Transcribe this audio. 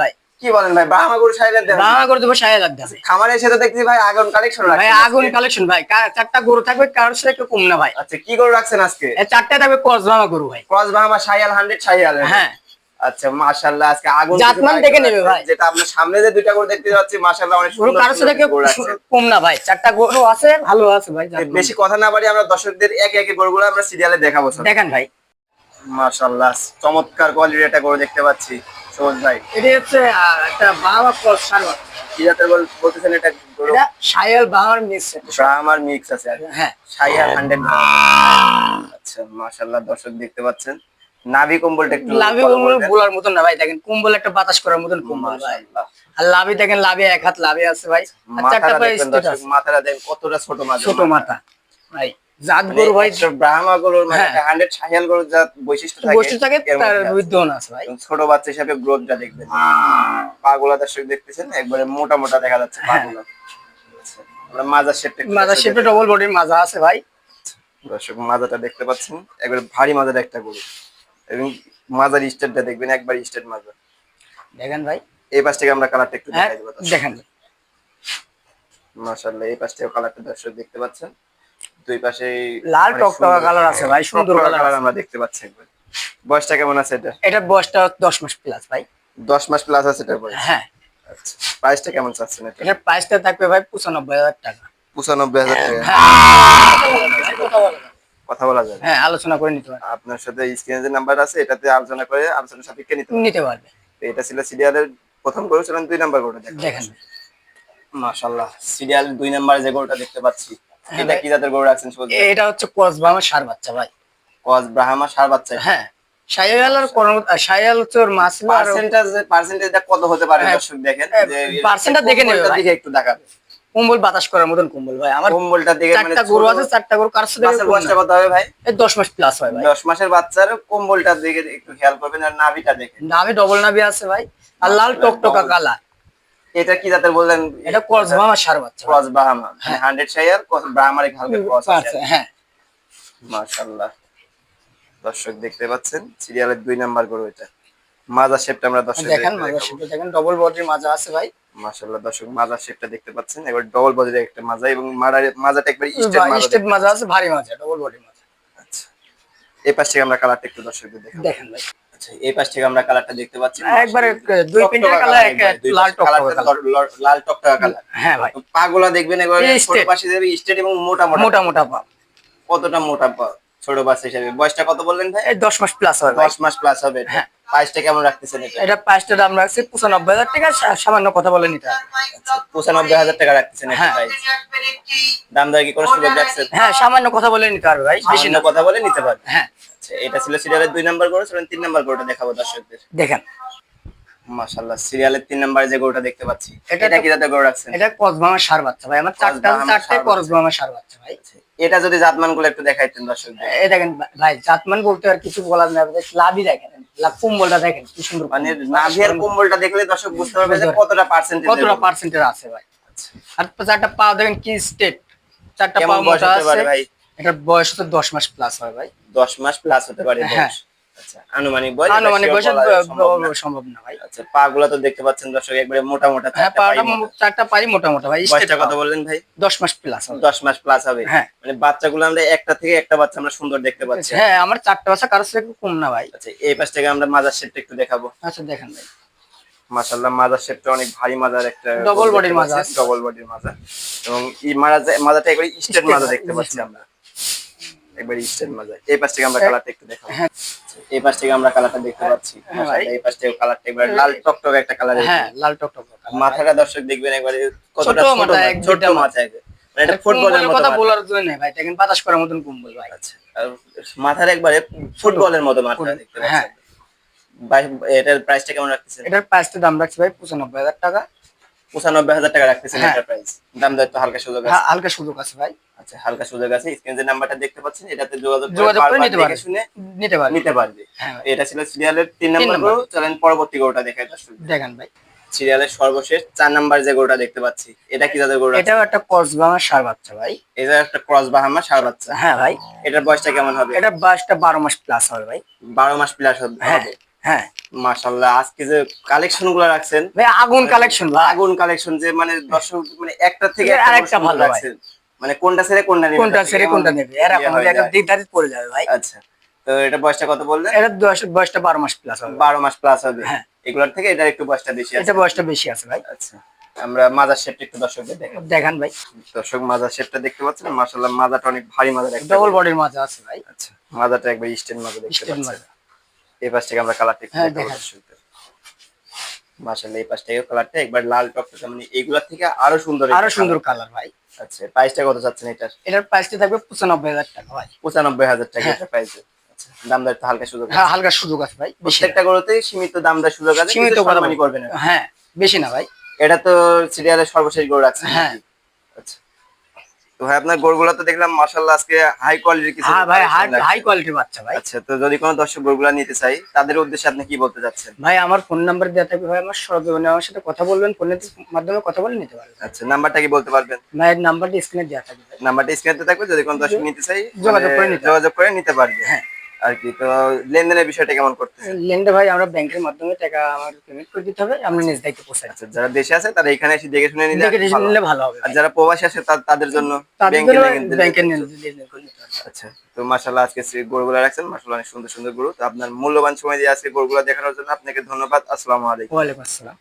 ভাই। কি বলেন ভাই? বাহামা গরু সাইলেন দেন বাংলা করে দেবো সায়ালের দামে। খামারে এসে তো দেখছি ভাই আগুন কালেকশন ভাই আগুন কালেকশন ভাই। চারটা গরু থাকবে কারোর সাথে একটু কম না ভাই। আচ্ছা কি গরু রাখছেন আজকে? চারটা থাকবে গরু ভাই। ক্রস বাহামা সাইয়াল হান্ড্রেড সাইয়াল হ্যাঁ। আচ্ছা মাশাআল্লাহ আজকে আগুন জাতমান দেখে নেবে ভাই। যেটা আপনার সামনে যে দুইটা গরু দেখতে মাশাআল্লাহ অনেক গরু সুন্দর সাথে গরু আছে কম না ভাই। চারটা গরু আছে ভালো আছে ভাই বেশি কথা না বাড়ি আমরা দর্শকদের একে একে গরুগুলো আমরা সিরিয়ালে দেখাবো দেখেন ভাই। মাশাআল্লাহ চমৎকার কোয়ালিটির একটা গরু দেখতে পাচ্ছি। সবুজ ভাই। এটা হচ্ছে একটা বাবা ক্রস সারওয়ার কি জাতের বল- বলতেছেন এটা? এটা সায়াল বাবার মিক্স ব্রাহ্মার মিক্স আছে হ্যাঁ। আচ্ছা মাশাআল্লাহ দর্শক দেখতে পাচ্ছেন। নাভি কম্বলটা একটু লাভি কম্বল দেন। মতন না ভাই দেখেন কম্বল একটা বাতাস করার মতন কম্বল ভাই। আর লাভি দেখেন লাভি এক হাত লাভি আছে ভাই। আর চারটা পায়ে মাথাটা দেখেন কতটা ছোট মাছ ছোট মাথা ভাই। জাত মানে গরু ভাই ব্রাহ্মা গরুর মানে হ্যাঁ। গরুর যা বৈশিষ্ট্য থাকে। বস্তু থাকে তার বিদ্যমান আছে ভাই। ছোট বাচ্চা হিসাবে গ্রোথটা দেখবেন। পাগুলা দর্শক দেখতেছেন একবারে মোটা মোটা দেখা যাচ্ছে হ্যাঁ। পাগুলা। আচ্ছা, আমরা মাজার শেপটা একটু শেপে ডবল বডির মাজা আছে ভাই। দর্শক মাজাটা দেখতে পাচ্ছেন একবারে ভারী মাজার একটা গরু। এবং মাজার স্টেটটা দেখবেন একবার স্টেট মাজা। দেখেন ভাই। এই পাশ থেকে আমরা কালারটা একটু হ্যাঁ দেখাই দেবো দেখেন। মাশাআল্লাহ এই পাশ থেকে কালারটা দর্শক দেখতে পাচ্ছেন। দুই পাশে লাল টকটকা কালার আছে ভাই সুন্দর কালার আমরা দেখতে পাচ্ছি বয়সটা কেমন আছে এটা? এটার বয়সটা দশ মাস প্লাস ভাই। দশ মাস প্লাস আছে এটার বয়স? হ্যাঁ। আচ্ছা প্রাইসটা কেমন চাচ্ছেন এটা? এটার প্রাইসটা থাকবে ভাই পঁচানব্বই হাজার টাকা। পঁচানব্বই হাজার টাকা। কথা বলা যাবে। হ্যাঁ আলোচনা করে নিতে পারবে। আপনার সাথে স্ক্রিনে যে নাম্বার আছে এটাতে আলোচনা করে আলোচনা সাপেক্ষে নিতে। নিতে পারবে। এটা ছিল সিরিয়ালের প্রথম গরু ছিলেন দুই নাম্বার গরুটা দেখেন। মাশাআল্লাহ সিরিয়াল দুই নাম্বার যে গরুটা দেখতে পাচ্ছি হ্যাঁ এটা কি জাতের গরু রাখছেন এটা হচ্ছে কসবা আমার সার বাচ্চা ভাই। কস ব্রাহ্মা সার বাচ্চা। হ্যাঁ সায়াল আর সায়াল মাছ আর পার্সেন্টেজ পার্সেন্টেজটা কত হতে পারে হ্যাঁ, দর্শক দেখেন? হ্যাঁ, দেখে নেবে দিকে একটু দেখাবে কম্বল বাতাস করার মতন কম্বল ভাই। আমার কম্বলটা দিকে মানে চারটা গরু আছে চারটা গরু কার সাথে বয়সটা কত হবে ভাই? দশ মাস প্লাস হয় ভাই। দশ মাসের বাচ্চার কম্বলটার দিকে একটু খেয়াল করবেন আর নাভিটা দেখেন। নাভি ডবল নাভি আছে ভাই। আর লাল টকটকা কালা এটা কি জাতের বললেন? এটা কসবা আমার সার বাচ্চা। ক্রস বাহামা। হান্ড্রেড শায়ার ব্রাহ্মার হালকা ক্রস আছে। হ্যাঁ। মাশাআল্লাহ। দর্শক দেখতে পাচ্ছেন সিরিয়ালের দুই নাম্বার গরু এটা। মাজা শেপটা আমরা দর্শক দেখেন মাজা শেপে দেখেন ডবল বডির মাজা আছে ভাই। মাশাআল্লাহ দর্শক মাজা শেপটা দেখতে পাচ্ছেন। এবার ডবল বডির একটা মাজা এবং মারার মাজাটা একবার স্টেট মাজা স্টেপ মাজা আছে ভারী মাজা ডবল বডির মাজা। আচ্ছা। এই পাশ থেকে আমরা কালারটা একটু দর্শকদের দেখাবো। দেখেন ভাই। আচ্ছা এই পাশ থেকে আমরা কালারটা দেখতে পাচ্ছি। একবারে দুই তিনটা কালার একবার, দুই লাল টকটকা লাল টকটকা কালার হ্যাঁ ভাই। পাগুলা দেখবেন এবার ছোট পাশে যাবে স্টেট এবং মোটা মোটা। মোটা মোটা পা কতটা মোটা পা ছোট বাচ্চা হিসাবে? বয়সটা কত বললেন ভাই? এই দশ মাস প্লাস হবে। ভাই দশ মাস প্লাস হবে। হ্যাঁ। প্রাইসটা কেমন রাখতেছেন এটা? এটা প্রাইসটা দাম রাখছি পঁচানব্বই হাজার টাকা সা- সামান্য কথা বলে নিতে হবে। পঁচানব্বই হাজার টাকা রাখতেছেন হ্যাঁ। প্রাইস দাম দর কি কোনো সুযোগ রাখছেন হ্যাঁ সামান্য কথা বলে নিতে পারবে ভাই বেশি না। কথা বলে নিতে পারবে। হ্যাঁ। আচ্ছা এটা ছিল সিরিয়ালের দুই নাম্বার গরু ছিলেন তিন নাম্বার গরুটা দেখাবো দর্শকদের। দেখেন। মাশাআল্লাহ সিরিয়ালের তিন নাম্বারে যে গরুটা দেখতে পাচ্ছি এটা কি জাতের গরু রাখছেন? এটা কসবামার সার বাচ্চা ভাই আমার চারটা কসবাহামা চারটে ষাঁড় বাচ্চা। কসবামার সার বাচ্চা ভাই। এটা যদি জাতমানগুলো একটু দেখাইতেন দর্শকদের। এই দেখেন ভাই জাতমান বলতে আর কিছু বলার না ভাই, লাভই দেখেন। লাভ কুম্বলটা দেখেন কি সুন্দর মানে কুম্বল। নাভিয়ার কম্বলটা দেখলে দর্শক বুঝতে পারবে যে কতটা পার্সেন্টেজ কতটা পার্সেন্টের আছে ভাই। আর চারটা পা দেখেন কি স্টেট চারটা পা মোটা আছে। ভাই? এটার বয়স তো দশ মাস প্লাস হয় ভাই। দশ মাস প্লাস হতে পারে হ্যাঁ। আচ্ছা আনুমানিক বয়স আনুমানিক বয়স এটা sure বলা সম্ভব না। ভাই। আচ্ছা পা গুলা তো দেখতে পাচ্ছেন দর্শক একবারে মোটা মোটা হ্যাঁ পাই পাটা মোটা। চারটা পাই মোটা মোটা ভাই বয়সটা বললেন ভাই? দশ মাস প্লাস হবে। মাস প্লাস হবে। হ্যাঁ। মানে বাচ্চাগুলো আমরা একটা থেকে একটা বাচ্চা আমরা সুন্দর দেখতে পাচ্ছি। হ্যাঁ আমার চারটা বাচ্চা কারোর থেকে কম না ভাই। আচ্ছা এই পাশ থেকে আমরা মাজার শেপটা একটু দেখাবো। আচ্ছা দেখেন ভাই। মাশাআল্লাহ মাজার শেপটা অনেক ভারী মাজার একটা Double body র ডবল বডির এবং এই মাজা মাজাটা একবারে স্টেট Straight মাজা মাজা, দেখতে পাচ্ছি আমরা। একবারে স্টেট মাজা এই পাশ থেকে আমরা হ্যাঁ। কালারটা একটু দেখাবো। হ্যাঁ। এই পাশ থেকে আমরা কালারটা দেখতে পাচ্ছি। হ্যাঁ এই পাশ থেকে কালারটা একবারে লাল টকটক একটা কালার হ্যাঁ লাল টকটক মাথাটা দর্শক দেখবেন একবারে কতটা ছোট ছোট মাথা। মানে এটা ফুটবলের ফুটবলের মতো কথা বলার জন্য ভাই বাতাস করার মতন কুম্বল ভাই। আচ্ছা আর মাথার একবারে ফুটবলের মতো মাথা দেখতে হ্যাঁ। পাচ্ছেন ভাই এটার প্রাইসটা কেমন রাখতেছেন? এটার প্রাইসটা দাম রাখছি ভাই পঁচানব্বই হাজার টাকা। পঁচানব্বই হাজার টাকা রাখতেছেন হ্যাঁ। দাম দর তো হালকা সুযোগ আছে। হ্যাঁ, হালকা সুযোগ আছে ভাই। আচ্ছা হালকা সুযোগ আছে। স্ক্রিনে যে নাম্বারটা দেখতে পাচ্ছেন এটাতে যোগাযোগ যোগাযোগ করে নিতে পারবে। শুনে নিতে পারবে। নিতে পারবে। হ্যাঁ। এটা ছিল সিরিয়ালের তিন নাম্বার। গরু। চলেন পরবর্তী গরুটা দেখাই দর্শক দেখেন ভাই। সিরিয়ালের সর্বশেষ চার নাম্বার যে গরুটা দেখতে পাচ্ছি এটা কি তাদের গরু এটাও একটা কসবামার সার বাচ্চা ভাই। এটা একটা ক্রস বাহামা সার বাচ্চা। হ্যাঁ ভাই। এটার বয়সটা কেমন হবে? এটা বয়সটা বারো মাস প্লাস হবে ভাই। বারো মাস প্লাস হবে। হ্যাঁ। হ্যাঁ আজকে যে কালেকশনগুলো রাখছেন ভাই আগুন কালেকশন আগুন কালেকশন যে মানে দর্শক মানে একটা থেকে আরেকটা ভালো। রাখছেন। মানে কোনটা ছেড়ে কোনটা নেবে? কোনটা ছেড়ে কোনটা নেবে? এরকম একটা। দ্বিধারিত পড়ে যাবে ভাই। আচ্ছা তো এটা বয়সটা কত বললেন? এটা বয়সটা বারো মাস প্লাস হবে। বারো মাস প্লাস হবে। হ্যাঁ। এগুলোর থেকে এটা একটু বয়সটা বেশি আছে। এটা বয়সটা বেশি আছে ভাই। আচ্ছা আমরা মাজার শেপটা একটু দর্শকদের দেখেন দেখান ভাই। দর্শক মাজার শেপটা দেখতে পাচ্ছেন? মাশাল্লাহ মাজাটা অনেক ভারী মাজার একটা ডবল বডির মাঝে আছে ভাই। আচ্ছা মাজাটা একবার স্টেন মাজা দেখতে পাচ্ছেন। মাজা। এই পাশ থেকে আমরা কালারটা একটু হ্যাঁ। দর্শকদের এই পাশ থেকে কালারটা একবার লাল টকটকে মানে এইগুলা থেকে আরও সুন্দর আরও সুন্দর কালার ভাই আচ্ছা প্রাইসটা কত চাচ্ছেন এটার এটার প্রাইসটা থাকবে পঁচানব্বই হাজার টাকা ভাই পঁচানব্বই হাজার টাকা হ্যাঁ। এটা প্রাইস আচ্ছা দাম দর তো হালকা সুযোগ আছে। হ্যাঁ হালকা সুযোগ আছে ভাই। প্রত্যেকটা গরুতে সীমিত দাম দর সুযোগ আছে সীমিত করবেন না। হ্যাঁ বেশি না ভাই এটা তো সিরিয়ালের সর্বশেষ গরু রাখছে হ্যাঁ। আচ্ছা তো ভাই আপনার গরুগুলো তো দেখলাম মাশাল্লাহ আজকে হাই কোয়ালিটির কিছু হ্যাঁ ভাই হাই কোয়ালিটির বাচ্চা ভাই। আচ্ছা তো যদি কোনো দর্শক গরুগুলা নিতে চাই তাদের উদ্দেশ্যে আপনি কি বলতে চাচ্ছেন? ভাই আমার ফোন নাম্বার দেওয়া থাকবে ভাই আমার সরজমিনে আমার সাথে কথা বলবেন ফোনের মাধ্যমে কথা বলে নিতে পারবেন। আচ্ছা নাম্বারটা কি বলতে পারবেন? ভাই নাম্বারটা স্ক্রিনে দেওয়া থাকবে নাম্বারটা স্ক্রিনে থাকবে যদি কোনো দর্শক নিতে চাই যোগাযোগ মানে করে নিতে যোগাযোগ করে নিতে পারবে। হ্যাঁ। আর কি তো লেনদেনের বিষয়টা কেমন করতে লেনটা ভাই আমরা ব্যাংকের মাধ্যমে টাকা আমার পেমেন্ট করে দিতে হবে আমরা নিজ দায়িত্ব আচ্ছা যারা দেশে আছে তারা এখানে এসে দেখে শুনে নিলে দেখে ভালো। নিলে ভালো হবে। আর যারা প্রবাসী আছে তাদের জন্য ব্যাংকের লেনদেন- ব্যাংকের লেনদেন আচ্ছা তো মাশাল্লাহ আজকে সেই গরুগুলো রাখছেন। মাশাল্লাহ অনেক সুন্দর সুন্দর গরু। তো আপনার মূল্যবান সময় দিয়ে আজকে গরুগুলো দেখানোর জন্য আপনাকে ধন্যবাদ। আসসালামু আলাইকুম। ওয়ালাইকুম আসসালাম।